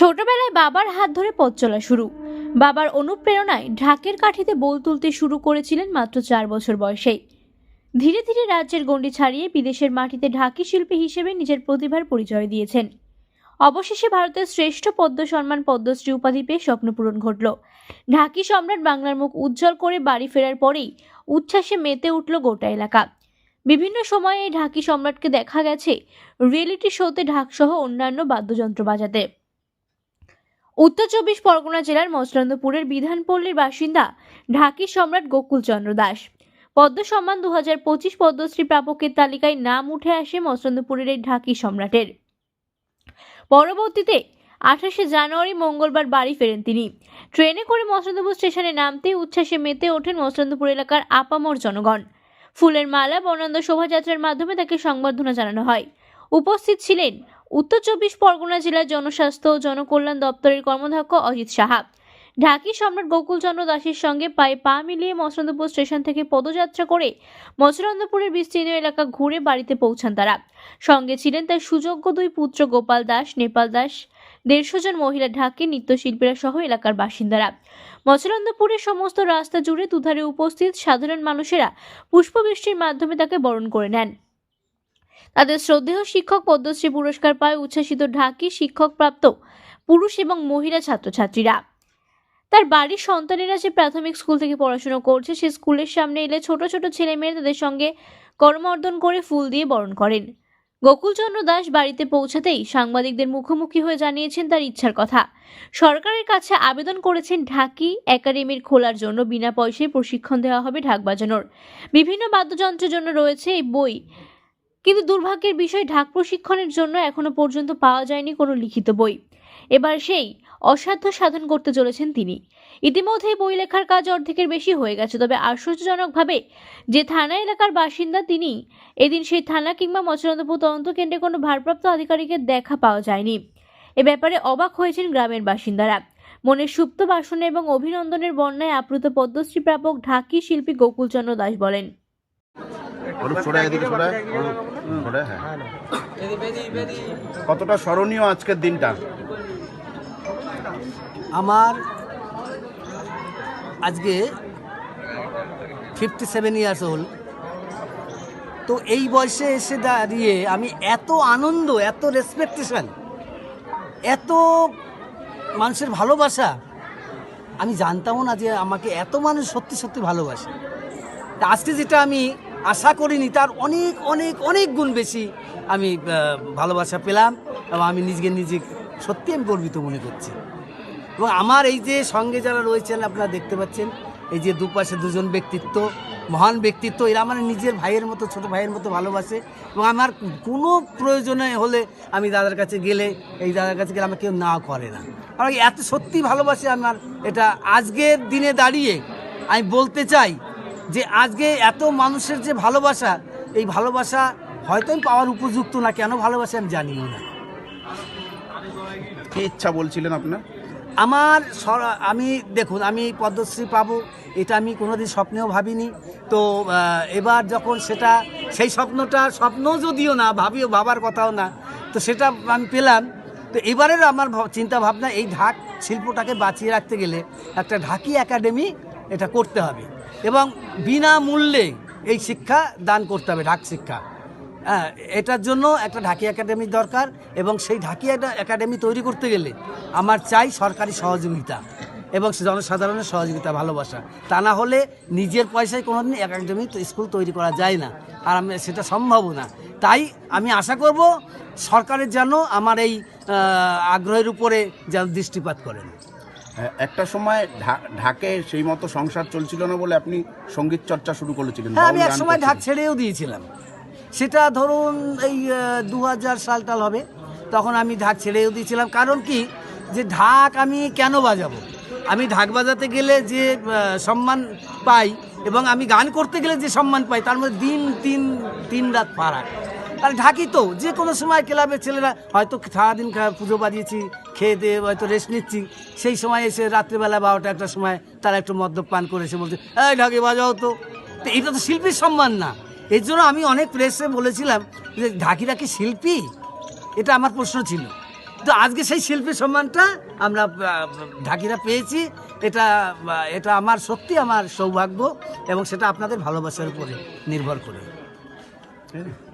ছোটবেলায় বাবার হাত ধরে পথ চলা শুরু। বাবার অনুপ্রেরণায় ঢাকের কাঠিতে বোল তুলতে শুরু করেছিলেন মাত্র চার বছর বয়সেই। ধীরে ধীরে রাজ্যের গণ্ডি ছাড়িয়ে বিদেশের মাটিতে ঢাকি শিল্পী হিসেবে নিজের প্রতিভার পরিচয় দিয়েছেন। অবশেষে ভারতের শ্রেষ্ঠ পদ্ম সম্মান পদ্মশ্রী উপাধি পেয়ে স্বপ্নপূরণ ঘটল। ঢাকি সম্রাট বাংলার মুখ উজ্জ্বল করে বাড়ি ফেরার পরেই উচ্ছ্বাসে মেতে উঠল গোটা এলাকা। বিভিন্ন সময়ে এই ঢাকি সম্রাটকে দেখা গেছে রিয়েলিটি শোতে ঢাকসহ অন্যান্য বাদ্যযন্ত্র বাজাতে। উত্তর চব্বিশ পরগনা জেলার মসলন্দপুরের বিধানপল্লীর বাসিন্দা ঢাকি সম্রাট গোকুলচন্দ্র দাস। পদ্ম সম্মান দু হাজার পঁচিশ পদ্মশ্রী প্রাপকের তালিকায় নাম উঠে আসে মসলন্দপুরের এই ঢাকি সম্রাটের। পরবর্তীতে আঠাশে জানুয়ারি মঙ্গলবার বাড়ি ফেরেন তিনি। ট্রেনে করে মসলন্দপুর স্টেশনে নামতেই উচ্ছ্বাসে মেতে ওঠেন মসলন্দপুর এলাকার আপামর জনগণ। ফুলের মালা বর্ণান্দ শোভাযাত্রার মাধ্যমে তাকে সংবর্ধনা জানানো হয়। উপস্থিত ছিলেন উত্তর চব্বিশ পরগনা জেলার জনস্বাস্থ্য ও জনকল্যাণ দপ্তরের কর্মধ্যক্ষ অজিত সাহা। ঢাকি সম্রাট গোকুলচন্দ্র দাসের সঙ্গে পায়ে পা মিলিয়ে মসলন্দপুর স্টেশন থেকে পদযাত্রা করে মসলন্দপুরের বিস্তীর্ণ এলাকা ঘুরে বাড়িতে পৌঁছান তারা। সঙ্গে ছিলেন তার সুযোগ্য দুই পুত্র গোপাল দাস, নেপাল দাস। দেড়শো জন মহিলা ঢাকি নৃত্যশিল্পীরা সহ এলাকার বাসিন্দারা। মচলন্দপুরের সমস্ত রাস্তা জুড়ে দুধারে উপস্থিত সাধারণ মানুষেরা পুষ্পবৃষ্টির মাধ্যমে তাকে বরণ করে নেন। তাদের শ্রদ্ধেয় শিক্ষক পদ্মশ্রী পুরস্কার পায় উচ্ছ্বাসিত ঢাকি শিক্ষকপ্রাপ্ত পুরুষ এবং মহিলা ছাত্রছাত্রীরা। তার বাড়ির সন্তানেরা যে প্রাথমিক স্কুল থেকে পড়াশোনা করছে, সে স্কুলের সামনে এলে ছোট ছোট ছেলে মেয়ে তাদের সঙ্গে করমর্দন করে ফুল দিয়ে বরণ করেন। গোকুলচন্দ্র দাস বাড়িতে পৌঁছাতেই সাংবাদিকদের মুখোমুখি হয়ে জানিয়েছেন তার ইচ্ছার কথা। সরকারের কাছে আবেদন করেছেন ঢাকি একাডেমির খোলার জন্য, বিনা পয়সায় প্রশিক্ষণ দেওয়া হবে ঢাক বাজানোর। বিভিন্ন বাদ্যযন্ত্রের জন্য রয়েছে এই বই। কিন্তু দুর্ভাগ্যের বিষয় ঢাক প্রশিক্ষণের জন্য এখনও পর্যন্ত পাওয়া যায়নি কোনো লিখিত বই। এবার সেই অসাধ্য সাধন করতে চলেছেন তিনি। ইতিমধ্যেই বই লেখার কাজ অর্ধেকের বেশি হয়ে গেছে, তবে আশ্চর্যজনকভাবে যে থানা এলাকার বাসিন্দা তিনি, এদিন সেই থানা কিংবা মচরন্দপুর তদন্ত কেন্দ্রে কোনো ভারপ্রাপ্ত আধিকারিকের দেখা পাওয়া যায়নি। এ ব্যাপারে অবাক হয়েছেন গ্রামের বাসিন্দারা। মনের সুপ্ত বাসনে এবং অভিনন্দনের বন্যায় আপ্লুত পদ্মশ্রী প্রাপক ঢাকি শিল্পী গোকুলচন্দ্র দাস বলেন অরূপ এদিকে অরূপ হ্যাঁ। কতটা স্মরণীয় আজকের দিনটা? আমার আজকে ফিফটি সেভেন ইয়ার্স ওল্ড তো এই বয়সে এসে দাঁড়িয়ে আমি এত আনন্দ এত রেসপেকটেশন এত মানুষের ভালোবাসা আমি জানতামও না যে আমাকে এত মানুষ সত্যি সত্যি ভালোবাসে। তা আজকে যেটা আমি আশা করিনি, তার অনেক অনেক অনেক গুণ বেশি আমি ভালোবাসা পেলাম এবং আমি নিজেকে নিজে সত্যি আমি গর্বিত মনে করছি। এবং আমার এই যে সঙ্গে যারা রয়েছেন, আপনারা দেখতে পাচ্ছেন, এই যে দুপাশে দুজন ব্যক্তিত্ব, মহান ব্যক্তিত্ব, এরা আমার নিজের ভাইয়ের মতো, ছোট ভাইয়ের মতো ভালোবাসে এবং আমার কোনো প্রয়োজনে হলে আমি দাদার কাছে গেলে, এই দাদার কাছে গেলে আমার কেউ না করে না। আমার এত সত্যি ভালোবাসে আমার, এটা আজকের দিনে দাঁড়িয়ে আমি বলতে চাই যে আজকে এত মানুষের যে ভালোবাসা এই ভালোবাসা হয়তো আমি পাওয়ার উপযুক্ত না কেন ভালোবাসে আমি জানিও না। কি ইচ্ছা বলছিলেন আপনার আমার আমি দেখুন আমি পদ্মশ্রী পাবো এটা আমি কোনোদিন স্বপ্নেও ভাবিনি। তো এবার যখন সেটা সেই স্বপ্নটা স্বপ্ন যদিও না ভাবিও ভাবার কথাও না তো সেটা আমি পেলাম। তো এবারের আমার চিন্তা ভাবনা এই ঢাক শিল্পটাকে বাঁচিয়ে রাখতে গেলে একটা ঢাকি একাডেমি এটা করতে হবে। এবং বিনামূল্যে এই শিক্ষা দান করতে হবে, ঢাক শিক্ষা। হ্যাঁ এটার জন্য একটা ঢাকি একাডেমির দরকার এবং সেই ঢাকি একাডেমি তৈরি করতে গেলে আমার চাই সরকারি সহযোগিতা এবং জনসাধারণের সহযোগিতা, ভালোবাসা। তা না হলে নিজের পয়সায় কোনোদিন একাডেমি তো স্কুল তৈরি করা যায় না আর আমি সেটা সম্ভবও না। তাই আমি আশা করব সরকারের যেন আমার এই আগ্রহের উপরে যেন দৃষ্টিপাত করেন। একটা সময় ঢাকে সেই মতো সংসার চলছিল না বলে আপনি সংগীত চর্চা শুরু করেছিলেন হ্যাঁ আমি এক সময় ঢাক ছেড়েও দিয়েছিলাম। সেটা ধরুন এই দু হাজার সাল টাল হবে তখন আমি ঢাক ছেড়েও দিয়েছিলাম। কারণ কি? যে ঢাক আমি কেন বাজাবো? আমি ঢাক বাজাতে গেলে যে সম্মান পাই এবং আমি গান করতে গেলে যে সম্মান পাই তার মধ্যে দিন তিন তিন রাত ফারাক। আর ঢাকি তো, যে কোনো সময় ক্লাবের ছেলেরা হয়তো সারাদিন পুজো বাজিয়েছি, খেয়ে দিয়ে হয়তো রেস্ট নিচ্ছি, সেই সময় এসে রাত্রিবেলা বারোটা একটা সময় তারা একটু মদ্যপান করে এসে বলছে, এই ঢাকি বাজাও তো। তো এটা তো শিল্পীর সম্মান না। এর জন্য আমি অনেক প্রেসে বলেছিলাম যে ঢাকিরা কি শিল্পী? এটা আমার প্রশ্ন ছিল। তো আজকে সেই শিল্পী সম্মানটা আমরা ঢাকিরা পেয়েছি। এটা এটা আমার সত্যি আমার সৌভাগ্য এবং সেটা আপনাদের ভালোবাসার উপরে নির্ভর করে। আছে?